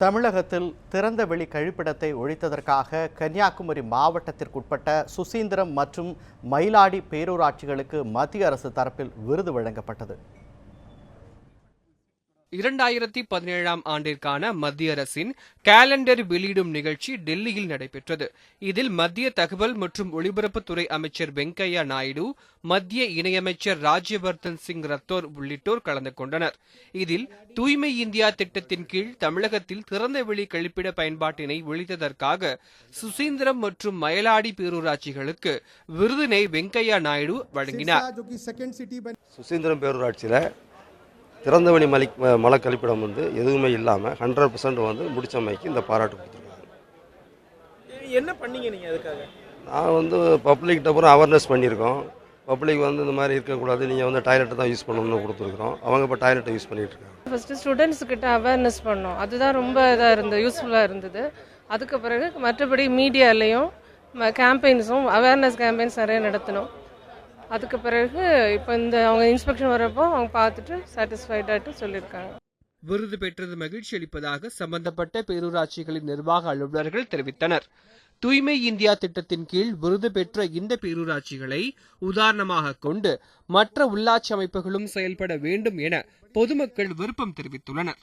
தமிழகத்தில் திறந்தவெளி கழிப்பிடத்தை ஒழித்ததற்காக கன்னியாகுமரி மாவட்டத்திற்குட்பட்ட சுசீந்திரம் மற்றும் மயிலாடி பேரூராட்சிகளுக்கு மத்திய அரசு தரப்பில் விருது வழங்கப்பட்டது. இரண்டாயிரத்தி பதினேழாம் ஆண்டிற்கான மத்திய அரசின் கேலண்டர் வெளியிடும் நிகழ்ச்சி டெல்லியில் நடைபெற்றது. இதில் மத்திய தகவல் மற்றும் ஒலிபரப்புத்துறை அமைச்சர் வெங்கையா நாயுடு மத்திய இணையமைச்சர் ராஜ்யவர்தன் சிங் ரத்தோர் உள்ளிட்டோர் கலந்து கொண்டனர். இதில் தூய்மை இந்தியா திட்டத்தின் கீழ் தமிழகத்தில் திறந்த வெளி கழிப்பிட பயன்பாட்டினை ஒழித்ததற்காக சுசீந்திரம் மற்றும் மயிலாடி பேரூராட்சிகளுக்கு விருதினை வெங்கையா நாயுடு வழங்கினார். திறந்தவெளி மலி ம- மல கழிப்பிடம் வந்து எதுவுமே இல்லாமல் ஹண்ட்ரட் பர்சன்ட் வந்து முடிச்சமைக்கு இந்த பாராட்டு கொடுத்துருக்காங்க. என்ன பண்ணீங்க நீங்க அதுக்காக? நான் வந்து பப்ளிக்கிட்ட பூரா அவேர்னஸ் பண்ணியிருக்கோம். பப்ளிக் வந்து இந்த மாதிரி இருக்கக்கூடாது நீங்கள் வந்து டாய்லெட்டை தான் யூஸ் பண்ணணும்னு கொடுத்துருக்குறோம். அவங்க இப்போ டாய்லெட்டை யூஸ் பண்ணிட்டு இருக்காங்க ஃபஸ்ட்டு ஸ்டூடெண்ட்ஸ் கிட்ட அவேர்னஸ் பண்ணோம். அதுதான் ரொம்ப இதாக இருந்தது யூஸ்ஃபுல்லாக இருந்தது. அதுக்கு பிறகு மற்றபடி மீடியாலேயும் கேம்பெயின்ஸும் அவேர்னஸ் கேம்பெயின்ஸ் நிறைய நடத்தினோம் அதுக்கு பிறகு இப்போ இந்த அவங்க இன்ஸ்பெக்ஷன் வரப்போ அவங்க பார்த்துட்டு சாட்டிஸ்ஃபைடாட்டு சொல்லியிருக்காங்க. விருது பெற்றது மகிழ்ச்சி அளிப்பதாக சம்பந்தப்பட்ட பேரூராட்சிகளின் நிர்வாக அலுவலர்கள் தெரிவித்தனர். தூய்மை இந்தியா திட்டத்தின் கீழ் விருது பெற்ற இந்த பேரூராட்சிகளை உதாரணமாக கொண்டு மற்ற உள்ளாட்சி அமைப்புகளும் செயல்பட வேண்டும் என பொதுமக்கள் விருப்பம் தெரிவித்துள்ளனர்.